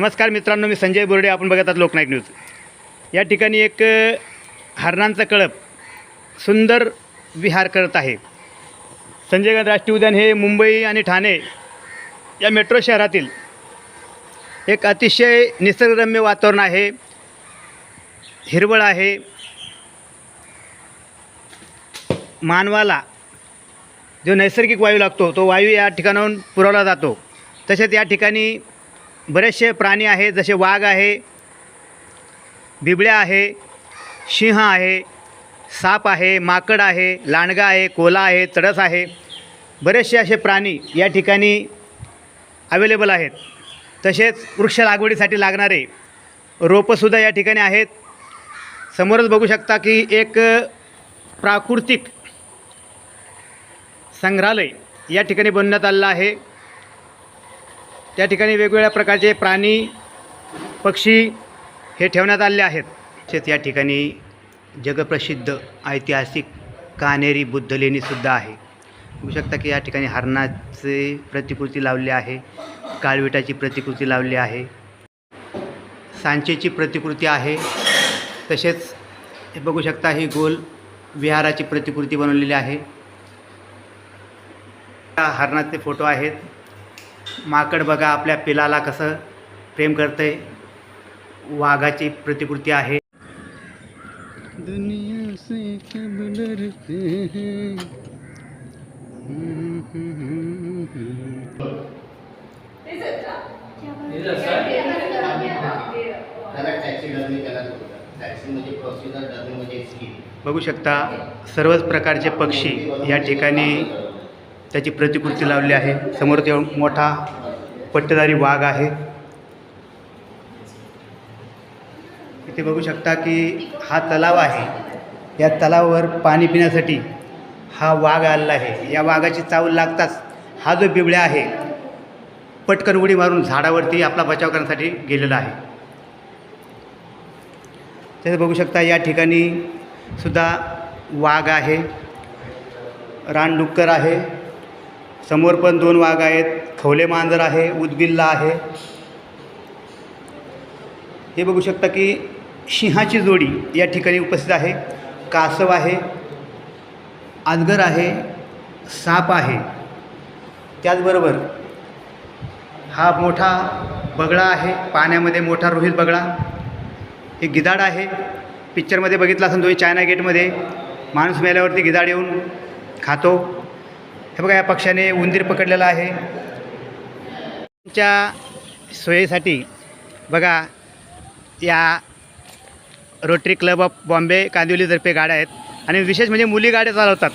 नमस्कार मित्रांनो मी संजय बोर्डे आपण बघत आहात लोकनायक न्यूज. या ठिकाणी एक हरणांचा कळप सुंदर विहार करत आहे. संजय गांधी राष्ट्रीय उद्यान हे मुंबई आणि ठाणे या मेट्रो शहरातील एक अतिशय निसर्गरम्य वातावरण आहे. हिरवळ आहे. मानवाला जो नैसर्गिक वायू लागतो तो वायू या ठिकाणाहून पुरवला जातो. तसेच या ठिकाणी बरेचसे प्राणी आहेत जसे वाघ आहे बिबळ्या आहे सिंह आहे साप आहे माकड आहे लांडगा आहे कोला आहे तडस आहे. बरेचसे असे प्राणी या ठिकाणी अवेलेबल आहेत. तसेच वृक्ष लागवडीसाठी लागणारे रोपंसुद्धा या ठिकाणी आहेत. समोरच बघू शकता की एक प्राकृतिक संग्रहालय या ठिकाणी बनवण्यात आलेलं आहे. त्या ठिकाणी वेगवेगळ्या प्रकारचे प्राणी पक्षी हे ठेवण्यात आलेले आहेत. तसेच या ठिकाणी जगप्रसिद्ध ऐतिहासिक कानेरी बुद्ध लेणीसुद्धा आहे. बघू शकता की या ठिकाणी हरणाचे प्रतिकृती लावली आहे काळविटाची प्रतिकृती लावली आहे सांचेची प्रतिकृती आहे. तसेच हे बघू शकता ही गोल विहाराची प्रतिकृती बनवलेली आहे. हरणाचे फोटो आहेत. माकड बघा आपल्या पिलाला कसं प्रेम करते वाघाची प्रतिकृती आहे. दुनिया से डरते हैं। म्हणजे म्हणजे बघू शकता सर्वच प्रकारचे पक्षी या ठिकाणी त्याची प्रतिकृती लावली आहे. समोर ते मोठा पट्टेदारी वाघ आहे. इथे बघू शकता की हा तलाव आहे. या तलावावर पाणी पिण्यासाठी हा वाघ आलेला आहे. या वाघाची चावल लागताच हा जो बिबळ्या आहे पटकन उडी मारून झाडावरती आपला बचाव करण्यासाठी गेलेला आहे. तसं बघू शकता या ठिकाणी सुद्धा वाघ आहे. रानडुक्कर आहे. समोर पण दोन वाघ आहेत. खवले मांजर आहे उदबिल्ला आहे. हे बघू शकता की सिंहाची जोडी या ठिकाणी उपस्थित आहे. कासव आहे आजगर आहे साप आहे. त्याचबरोबर हा मोठा बगळा आहे पाण्यामध्ये मोठा रोहित बगळा. हे गिधाड आहे. पिक्चरमध्ये बघितला असेल तुम्ही चायना गेटमध्ये माणूस मेल्यावरती गिधाड येऊन खातो. हे बघा या पक्षाने उंदीर पकडलेला आहे. तुमच्या सोयीसाठी बघा या रोटरी क्लब ऑफ बॉम्बे कांदिवलीतर्फे गाड्या आहेत. आणि विशेष म्हणजे मुली गाड्या चालवतात.